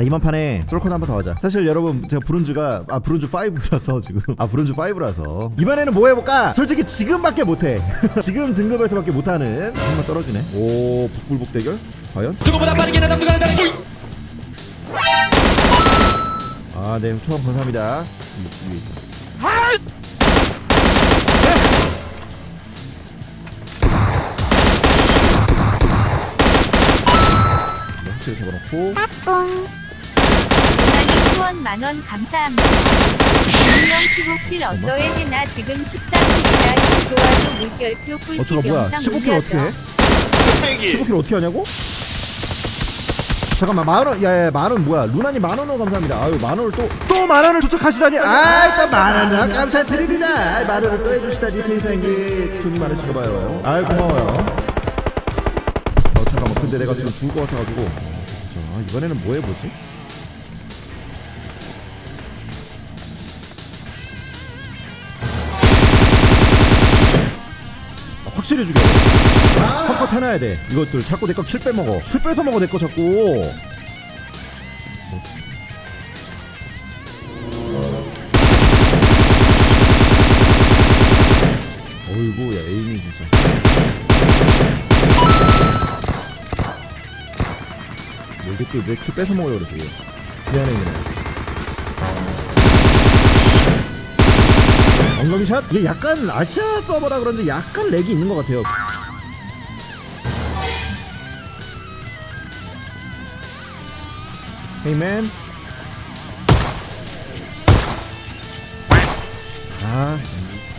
자 이번 판에 솔코드 한번 더 하자. 사실 여러분 제가 브론즈가 아 브론즈 5라서 지금. 아 브론즈 5라서. 이번에는 뭐 해볼까? 솔직히 지금밖에 못해. 지금 등급에서밖에 못하는. 한번 떨어지네. 오 북불복 대결? 과연? 누구보다 빠르게 나는 누가 한다는 아네 초밥 감사합니다. 네, 확실히 잡아놓고 후원 만원 감사합니다. 분명 15킬 어떠해? 해나 지금 13킬이다. 좋아요 물결표 어 꿀팁 뭐야? 영상 15킬 어떻게 해? 기. 15킬 어떻게 하냐고? 잠깐만 만원 야야 만원 뭐야? 루나님 만원으로 감사합니다. 아유 만원을 또또 만원을 도착하시다니. 아이 또 만원 감사드립니다. 아이, 만원을 또 해주시다니 세상에. 돈이 많으신가 봐요. 아유 고마워요. 어 잠깐만. 근데 내가 지금 죽을 것 같아가지고. 자 이번에는 뭐 해보지? 확실히 죽여. 컷컷 해놔야 돼. 이것들 자꾸 내 거 킬 빼먹어. 킬 뺏어 먹어 내 거 자꾸. 어이구 야 에임이 진짜. 뭘 댓글 왜킬 뺏어 먹으려 그랬어 이거 미안해 미안해 엉덩이샷? 이게 약간 아시아 서버라 그런지 약간 렉이 있는 것 같아요 헤이맨 아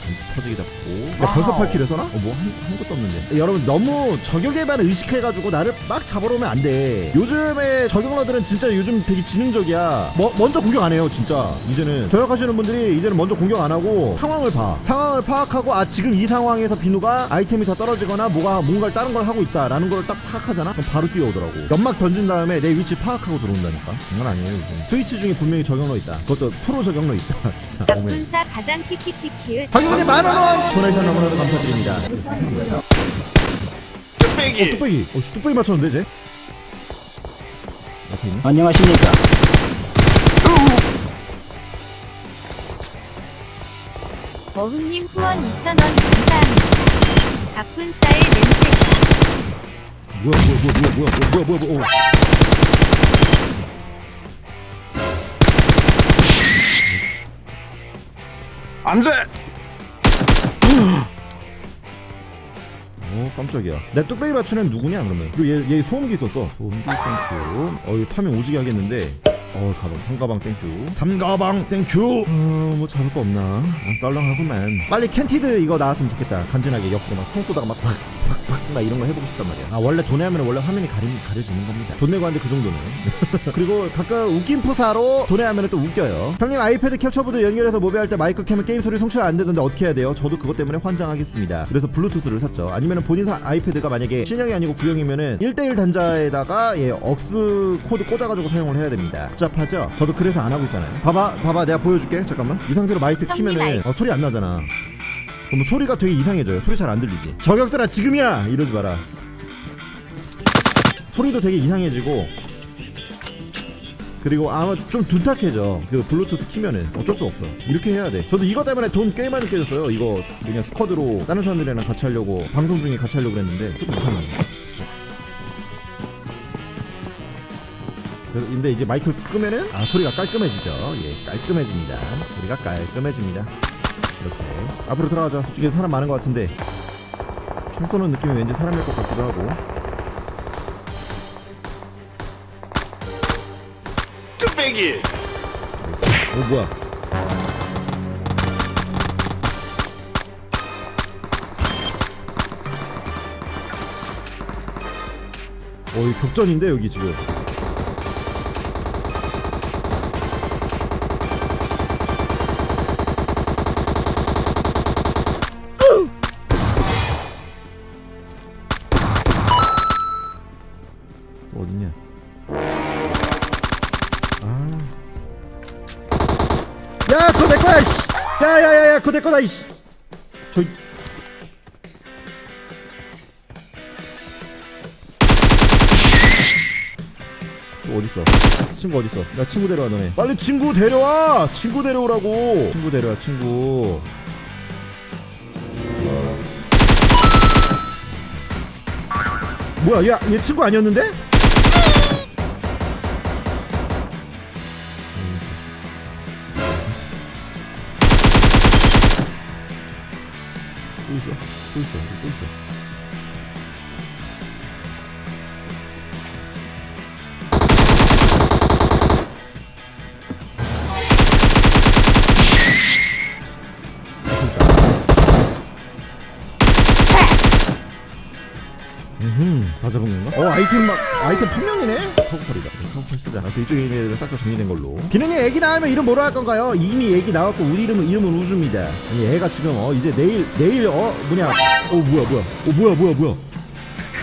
전지 터지기 잡고. 야, 벌써 8킬 해서나? 어뭐 한 것도 없는데. 여러분 너무 저격에만 의식해가지고 나를 막 잡으러 오면 안 돼. 요즘에 저격러들은 진짜 요즘 되게 지능적이야. 뭐, 먼저 공격 안 해요 진짜. 이제는. 저격하시는 분들이 이제는 먼저 공격 안 하고 상황을 봐. 상황을 파악하고 아 지금 이 상황에서 비누가 아이템이 더 떨어지거나 뭐가 뭔가를 다른 걸 하고 있다 라는 걸 딱 파악하잖아? 그럼 바로 뛰어오더라고. 연막 던진 다음에 내 위치 파악하고 들어온다니까. 장난 아니에요 요즘 스위치 중에 분명히 저격러 있다. 그것도 프로 저격러 있다. 진짜. 어메. 분사 가장 키키키키을 박영훈님 만원 원 도네이션 너무나도 감사드립니다 어, 뚝배기 뚝배기 어 씨, 뚝배기 맞췄는데 쟤 앞에 있네 안녕하십니까. 머흥님 후원 2,000원 감사합니다. 박분사의 냄새가 뭐야 뭐야 뭐야 뭐야 뭐야 뭐야 뭐야 뭐야 어. 안 돼! 어 깜짝이야. 내 뚝배기 맞추는 누구냐 그러면? 그리고 얘, 얘 소음기 있었어. 소음기 땡큐. 어이 파밍 오지게 하겠는데. 어 가방 상가방 땡큐. 삼가방 땡큐. 어뭐 잡을 거 없나? 난 썰렁하구만. 빨리 캔티드 이거 나왔으면 좋겠다. 간지나게 옆으로 막 총 쏘다가 막 막 이런 거 해보고 싶단 말이야. 아 원래 돈에 하면 원래 화면이 가리, 가려지는 겁니다. 돈 내고 하는데 그 정도는 그리고 가끔 웃긴 프사로 돈에 하면 또 웃겨요. 형님 아이패드 캡처보드 연결해서 모베할 때 마이크 캠은 게임 소리 송출 안 되던데 어떻게 해야 돼요? 저도 그것 때문에 환장하겠습니다. 그래서 블루투스를 샀죠. 아니면 본인 사, 아이패드가 만약에 신형이 아니고 구형이면은 1대1 단자에다가 예 억스 코드 꽂아가지고 사용을 해야 됩니다. 복잡하죠? 저도 그래서 안 하고 있잖아요. 봐봐 봐봐. 내가 보여줄게. 잠깐만. 이 상태로 마이크 키면은 어, 소리 안 나잖아 그럼 소리가 되게 이상해져요. 소리 잘 안 들리지 저격들아 지금이야! 이러지 마라. 소리도 되게 이상해지고. 그리고 아마 좀 둔탁해져. 그 블루투스 키면은 어쩔 수 없어. 이렇게 해야 돼. 저도 이거 때문에 돈 꽤 많이 깨졌어요. 이거 그냥 스쿼드로 다른 사람들이랑 같이 하려고 방송 중에 같이 하려고 그것도 못하는 그래서 근데 이제 마이크를 끄면은 아 소리가 깔끔해지죠. 예 깔끔해집니다. 소리가 깔끔해집니다 이렇게. 앞으로 들어가자. 저쪽에 사람 많은 것 같은데. 총 쏘는 느낌이 왠지 사람일 것 같기도 하고. 뚝배기! 어 뭐야? 어이 격전인데 여기 지금 어딨냐 아 야, 그거 내 거야, 이씨. 야, 야, 야, 야, 그거 내 거다, 이씨. 저. 또 어딨어 친구 어딨어 나 친구 데려와 너네 빨리 친구 데려와 친구 데려오라고 친구 데려와 친구 뭐야 얘, 얘 친구 아니었는데? 또 있어 또 있어 음흠 다 잡은 건가? 어 아이템 막 아이템 판명이네? 터프팔이다. 터프팔 쓰자. 아, 이쪽에 있는 애들 싹다 정리된 걸로. 기능이 애기 나오면 이름 뭐로 할 건가요? 이미 애기 나왔고 우리 이름은 이름은 우주입니다. 아니 애가 지금 어 이제 내일 내일 어 뭐냐. 어 뭐야 뭐야. 어 뭐야 뭐야 뭐야.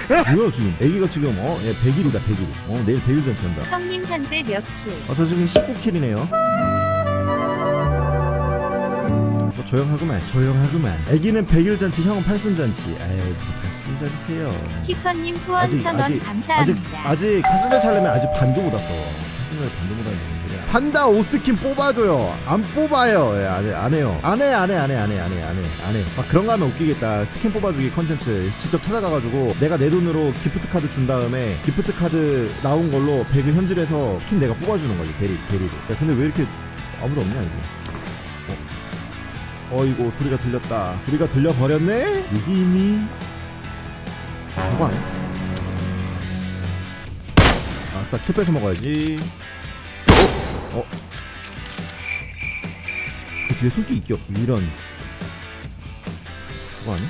뭐야 지금. 애기가 지금 어 얘 100일이다 100일. 어 내일 100일 잔치 한다. 형님 현재 몇 킬? 아, 저 지금 19킬이네요. 뭐 조용하구만, 조용하구만. 애기는 백일 잔치, 형은 팔순 잔치. 에이, 무슨 팔순 잔치예요. 키커님 후원 아직, 천원 아직, 감사합니다. 아직, 아직 팔순 잔치 하려면 아직 반도 못 왔어. 팔순 잔치 반도 못 왔는데. 판다 오스킨 뽑아줘요. 안 뽑아요. 예, 안, 해, 안 해요. 안 해, 안 해, 안 해, 안 해, 안 해, 안 해, 안 해. 막 그런 거 하면 웃기겠다. 스킨 뽑아주기 컨텐츠 직접 찾아가가지고 내가 내 돈으로 기프트 카드 준 다음에 기프트 카드 나온 걸로 백을 현질해서 스킨 내가 뽑아주는 거지. 대리, 대리로. 야, 근데 왜 이렇게 아무도 없냐 이거. 어. 어이고 소리가 들렸다. 소리가 들려버렸네. 여기 있니? 저거 아니야? 아싸 킬 뺏어 먹어야지. 어? 그 뒤에 숨기 있겨. 이런. 저거 아니야?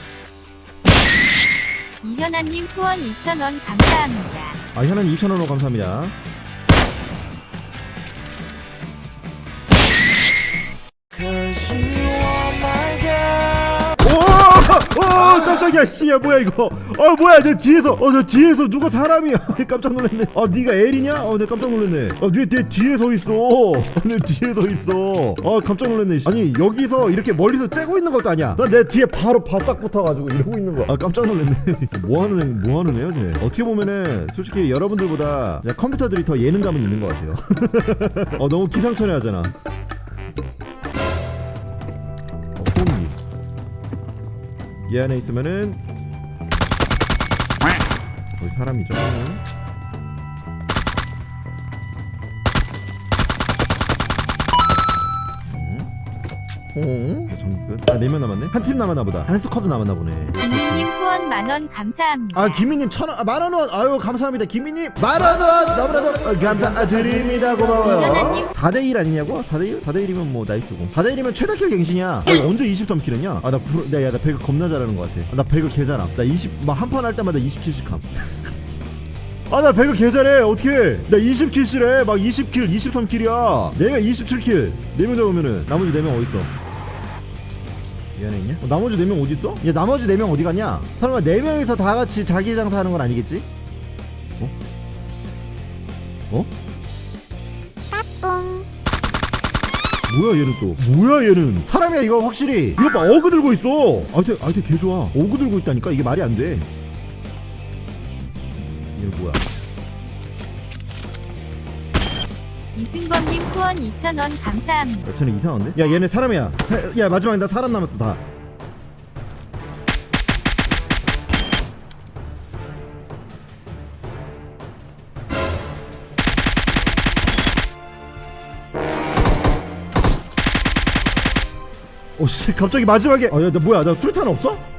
이현아님 후원 2,000원 감사합니다. 아 현안 2,000원으로 감사합니다. 야 씨야 뭐야 이거? 어 뭐야 저 뒤에서 어 저 뒤에서 누가 사람이야? 깜짝 놀랐네. 아 네가 엘이냐? 어내 깜짝 놀랐네. 아내 내 뒤에 서 있어. 어, 내 뒤에 서 있어. 아 깜짝 놀랐네 씨. 아니 여기서 이렇게 멀리서 째고 있는 것도 아니야. 나 내 뒤에 바로 바싹 붙어가지고 이러고 있는 거야. 아 깜짝 놀랐네. 뭐 하는 애, 뭐 하는 애야 쟤? 어떻게 보면은 솔직히 여러분들보다 컴퓨터들이 더 예능감은 있는 것 같아요. 어 너무 기상천외하잖아 얘 안에 있으면은 거기 사람이죠. 어? 정끝. 아, 4명 남았네? 한 팀 남았나 보다. 한 스쿼드 남았나 보네. 김희님 후원 만원 감사합니다. 아, 김희님 천 원, 아, 만원 원. 아유, 감사합니다. 김희님 만원 원. 너무나도 어, 감사드립니다. 고마워요. 이현아님. 4대1 아니냐고? 4대1? 4대1이면 뭐 나이스고. 4대1이면 최다킬 갱신이야. 아, 언제 23킬 했냐? 아, 나, 구, 나, 야, 나 배그 겁나 잘하는 것 같아. 아, 나 배그 개 잘함. 나 20, 막 한 판 할 때마다 27씩 함. 아 나 배그 개 잘해 어떻게 나 20킬씩해 막 20킬 23킬이야 내가 27킬 4명 잡으면은 나머지 4명 어딨어 있냐? 어, 나머지 4명 어딨어? 야 나머지 4명 어디 갔냐? 설마 4명이서 다 같이 자기 장사하는 건 아니겠지? 어? 어? 뭐야 얘는 또 뭐야 얘는 사람이야 이거 확실히 이거 봐 어그 들고 있어 아이템 아이템 개 좋아 어그 들고 있다니까 이게 말이 안돼 후원 2,000원 감사합니다. 야, 쟤네 이상한데? 야 얘네 사람이야 사, 야 마지막에 나 사람 남았어 다 오씨 갑자기 마지막에 나 뭐야 나 술탄 없어?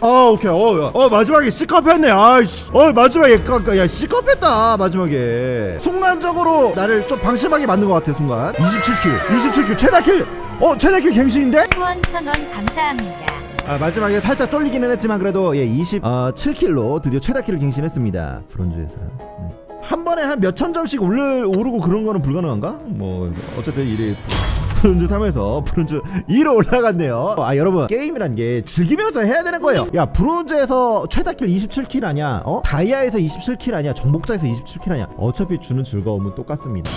아 오케이 어, 야. 어 마지막에 시커했네 아이씨 어 마지막에 까- 야 시커했다 마지막에 순간적으로 나를 좀 방심하게 만든 것 같아 순간 27킬 27킬 최다킬 어 최다킬 갱신인데? 후원 1,000원 감사합니다. 아 마지막에 살짝 쫄리기는 했지만 그래도 예 27킬로 드디어 최다킬을 갱신했습니다 브론즈에서 네. 한 번에 한 몇천 점씩 올려 오르고 그런 거는 불가능한가? 뭐 어쨌든 이래 브론즈 3에서 브론즈 2로 올라갔네요. 아 여러분 게임이란 게 즐기면서 해야 되는 거예요. 야 브론즈에서 최다킬 27킬 아니야? 어? 다이아에서 27킬 아니야? 정복자에서 27킬 아니야? 어차피 주는 즐거움은 똑같습니다.